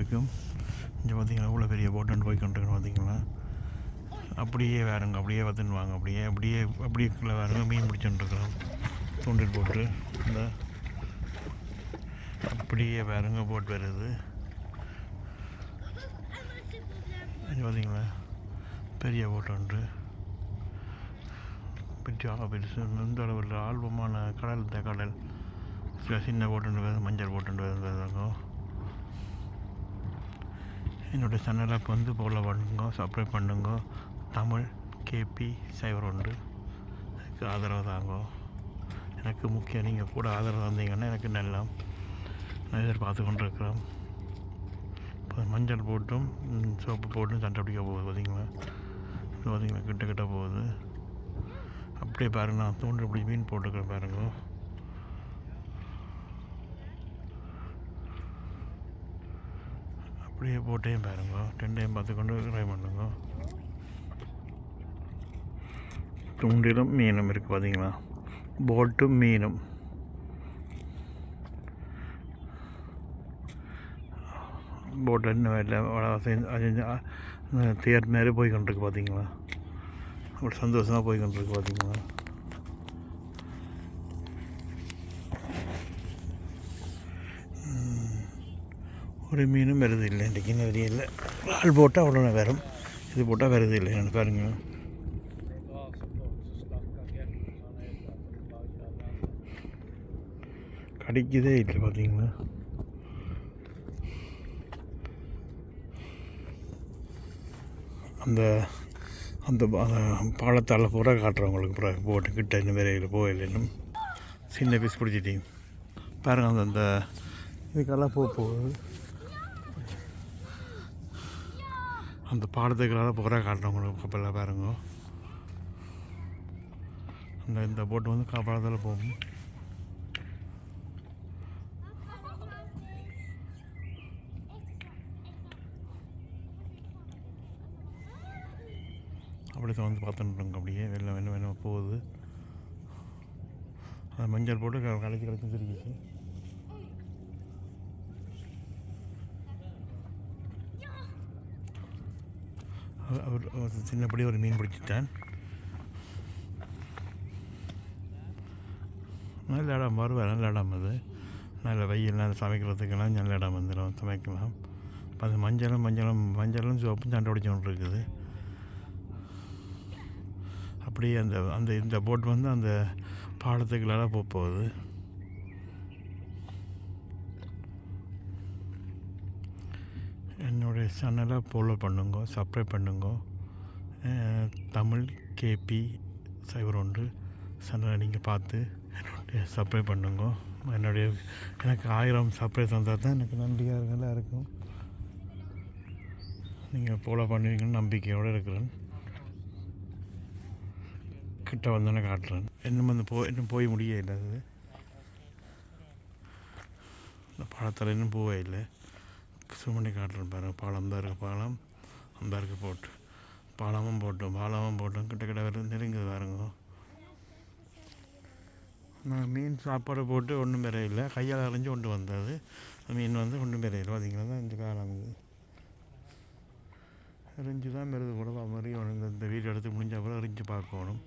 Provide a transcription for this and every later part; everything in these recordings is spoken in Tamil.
இருக்கும் இங்கே பார்த்தீங்கன்னா இவ்வளோ பெரிய போட்டு போய் கொண்டு பார்த்தீங்களா அப்படியே வேறுங்க அப்படியே பார்த்துன்னு வாங்க அப்படியே அப்படியே அப்படியே கீழே வேறுங்க மீன் பிடிச்சுட்டுருக்குறோம் தூண்டில் போட்டு இந்த அப்படியே வேறுங்க போட் வருது. இங்கே பார்த்தீங்களா பெரிய போட்டு ஒன்று. பெரிய பெருசு இந்த அளவில் ஆல்பமான கடல் இந்த கடல். சின்ன போட்டு வருது மஞ்சள் போட்டு வருதாங்க என்னோடய சேனலை இப்போ வந்து ஃபாலோ பண்ணுங்க சப்ஸ்கிரைப் பண்ணுங்க. தமிழ் கேபி சைவர் ஒன்று. எனக்கு ஆதரவு தாங்க. எனக்கு முக்கியம் நீங்கள் கூட ஆதரவு தந்தீங்கன்னா எனக்கு நல்லா நான் எதிர்பார்த்து கொண்டு இருக்கிறேன் இப்போ மஞ்சள் போட்டும் சோப்பு போட்டும் சண்டை பிடிக்க போகுது பார்த்தீங்களா இது பார்த்தீங்களா கிட்ட கிட்ட போகுது. அப்படியே பாருங்க நான் தூண்டில் இப்படி மீன் போட்டுக்கிறேன் பாருங்கள் அப்படியே போட்டையும் பாருங்க. டெண்டையும் பார்த்து கொண்டு ட்ரை பண்ணுங்க. தூண்டிலும் மீனும் இருக்குது பார்த்தீங்களா போட்டும் மீனும். போட்டு இன்னும் இல்லை அது தேர் மாதிரி போய் கொண்டிருக்கு பார்த்தீங்களா அப்படி சந்தோஷமாக போய் கொண்டிருக்கு பார்த்தீங்களா ஒரு மீனும் வருது இல்லை இன்றைக்கி நிறைய இல்லை. ஆள் போட்டால் உடனே வரும். இது போட்டால் வருது இல்லை எனக்கு பாருங்க. கிடைக்குதே இல்லை பார்த்தீங்களா? அந்த அந்த பாலத்தால் பூரா காட்டுறவங்களுக்கு பூரா போட்டு கிட்ட இன்னும் விரைவில் போயிடணும் சின்ன பீஸ் பிடிச்சிட்டீங்க. பாருங்கள் அந்த அந்த இதுக்கெல்லாம் போக போகுது அந்த பாலத்துக்கெல்லாம் பூரா காட்டுறவங்களுக்கு கப்பலில் பாருங்க. அந்த இந்த போட்டு வந்து காப்பாளத்தில் போகும். அப்படி தான் வந்து பார்த்துட்டுருங்க அப்படியே. வெள்ளம் வெள்ளம் வெள்ளம் போகுது. அது மஞ்சள் போட்டு க- கலைச்சி திருக்கிச்சு. அவர் அவர் சின்னப்படி ஒரு மீன் பிடிச்சிட்டேன். நல்ல இடம் வருவார் நல்ல இடம் அது. நல்ல வெயில்லாம் சமைக்கிறதுக்கெல்லாம் நல்ல இடம் வந்துடும் சமைக்கலாம் அது மஞ்சளும் மஞ்சளும் மஞ்சளும் சிவப்பும் சண்டை பிடிச்சி ஒன்று இருக்குது அப்படியே அந்த அந்த இந்த போட் வந்து அந்த பாலத்துக்குள்ளால போக போகுது. என்னுடைய சேனலை ஃபாலோ பண்ணுங்க சப்ஸ்கிரைப் பண்ணுங்க. தமிழ் கேபி சைபர் ஒன்று சேனலை நீங்கள் பார்த்து என்னுடைய சப்ஸ்கிரைப் பண்ணுங்க. என்னுடைய எனக்கு ஆயிரம் சப்ஸ்கிரைப் தந்தால் தான் எனக்கு நன்றியாக நல்லா இருக்கும். நீங்கள் ஃபாலோ பண்ணுவீங்கன்னு நம்பிக்கையோடு இருக்கிறேன். கிட்ட வந்தோன்னே காட்டுறேன். இன்னும் வந்து போ இன்னும் போய் முடிய இல்லை அது. இந்த பாலத்தில் இன்னும் போவே இல்லை. சுமணி காட்டுறேன் பாருங்க. பாலம் தான் இருக்குது பாலம். அந்த இருக்கு போட்டு. பாலமும் போட்டோம் பாலமும் போட்டோம். கிட்ட கிட்ட வருது நெருங்குது பாருங்க. நான் மீன் சாப்பாடு போட்டு ஒன்றும் பெரிய கையால் அரைஞ்சு கொண்டு வந்தது. மீன் வந்து ஒன்றும் பெரிய இல்லை. தான் இந்த காலம். இது எரிஞ்சு தான் மெருது கூட மாதிரி இந்த வீடு எடுத்து முடிஞ்ச அப்புறம் எரிஞ்சு பார்க்கணும்.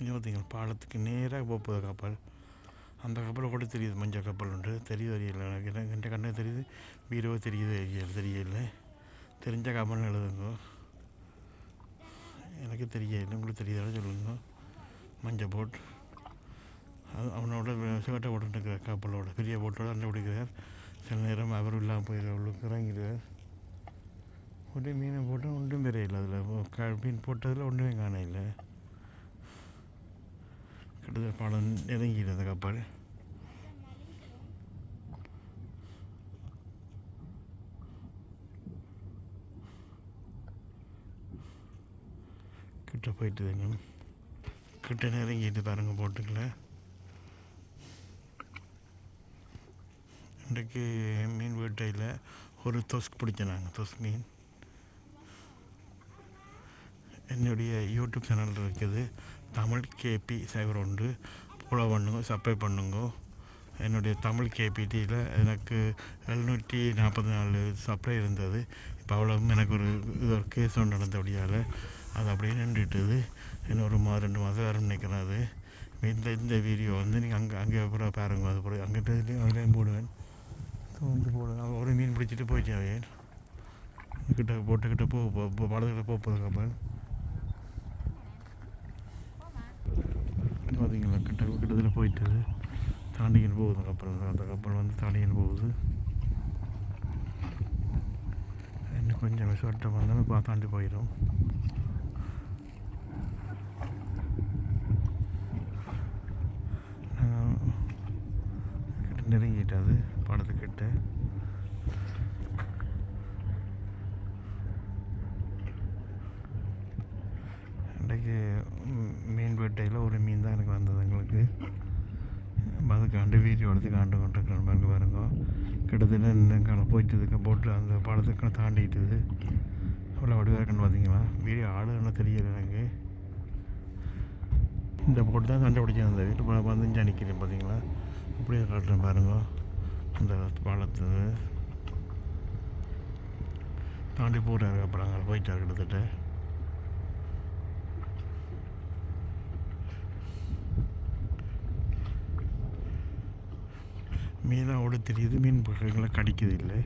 இது பார்த்திங்களா பாலத்துக்கு நேராக போகுது கப்பல். அந்த கப்பலை கூட தெரியுது. மஞ்சள் கப்பல் உண்டு தெரியுது தெரியல. எனக்கு எனக்கு பீரோ தெரியுது தெரியல. தெரிஞ்ச கமெண்ட் எழுதுங்க. எனக்கு தெரியல உங்களுக்கு தெரியாத சொல்லுங்க. மஞ்சள் போட் அது அவனோட சிவட்டை போட்டுருக்கிற கப்பலோட பெரிய போட்டோட அண்டை பிடிக்கிறார் சில நேரம் அவரும் இல்லாமல் போயிடுற உள்ளுக்கு இறங்கிடுவார் ஒரே மீனை போட்டால் ஒன்றும் பெரிய இல்லை அதில் க மீன் போட்டதில் ஒன்றுமே காண இல்லை கிட்டத்தட்ட பாடம் இறங்கிடுது அந்த கப்பல் கிட்ட போயிட்டு தாங்க கிட்ட நெருங்கிட்டு பாருங்க போட்டுக்கல. இன்றைக்கு மீன் வேட்டையில் ஒரு தொஸ்க் பிடிச்சேன் நாங்கள் தொஸ்க் மீன். என்னுடைய யூடியூப் சேனல் இருக்குது. தமிழ் கேபி சைபர் ஒன்று. ஃபாலோ பண்ணுங்க சப்ஸ்கிரைப் பண்ணுங்க. என்னுடைய தமிழ் கேபிடியில் எனக்கு எழுநூற்றி நாற்பத்தி நாலு சப்ளை இருந்தது. இப்போ அவ்வளவும் எனக்கு ஒரு இது ஒரு கேஸ் ஒன்று நடந்தபடியால். அது அப்படியே நின்றுட்டுது. இன்னும் ஒரு மாதம் ரெண்டு மாதம் வேறு நினைக்கிறேன் அது இந்த இந்த வீடியோ வந்து நீங்கள் அங்கே அங்கே அப்புறம் பாருங்க. அது போய் அங்கிட்ட அதுலேயும் போடுவேன். வந்து போடுவேன். ஒரு மீன் பிடிச்சிட்டு போயிட்டேன் கிட்ட போட்டுக்கிட்ட போ படத்துக்கிட்ட போக போதுக்கப்புறம் பார்த்தீங்களா கிட்ட கிட்டத்தில் போயிட்டது. தாண்டிக்கின்னு போகுது. அப்புறம் அதுக்கப்புறம் வந்து தாண்டிக்கின்னு போகுது. இன்னும் கொஞ்சம் விசவட்டம் வந்தாலும் பார்த்தாண்டி போயிடும் நான் கிட்ட நெருங்கிட்டாது படத்துக்கிட்ட. இன்றைக்கு மீன் வேட்டையில் ஒரு மீன் தான் எனக்கு வந்தது எங்களுக்கு. அதுக்காண்டு வீடியோ எடுத்து காண்டு கொண்டிருக்கிறேன் பாருங்க பாருங்க. கிட்டத்தட்ட இந்த போயிட்டதுக்கு போட்டு அந்த படத்துக்கு தாண்டிட்டுது. அவ்வளோ வடிவாக இருக்குன்னு பார்த்தீங்களா? வீடியோ ஆளுன்னு தெரியல எனக்கு. இந்த போட்டு தான் சண்டை பிடிச்சேன் அந்த வீட்டு வந்து அணிக்கிறேன் நிற்கிறேன் பார்த்தீங்களா? அப்படியே காட்டுறேன் பாருங்க. அந்த பாலத்து தாண்டி போகிறாரு அப்புறம் அங்கே போயிட்டார் கிட்டத்தட்ட. மீனாக ஓட தெரியுது மீன் பக்கங்களை கடிக்கிறது இல்லை.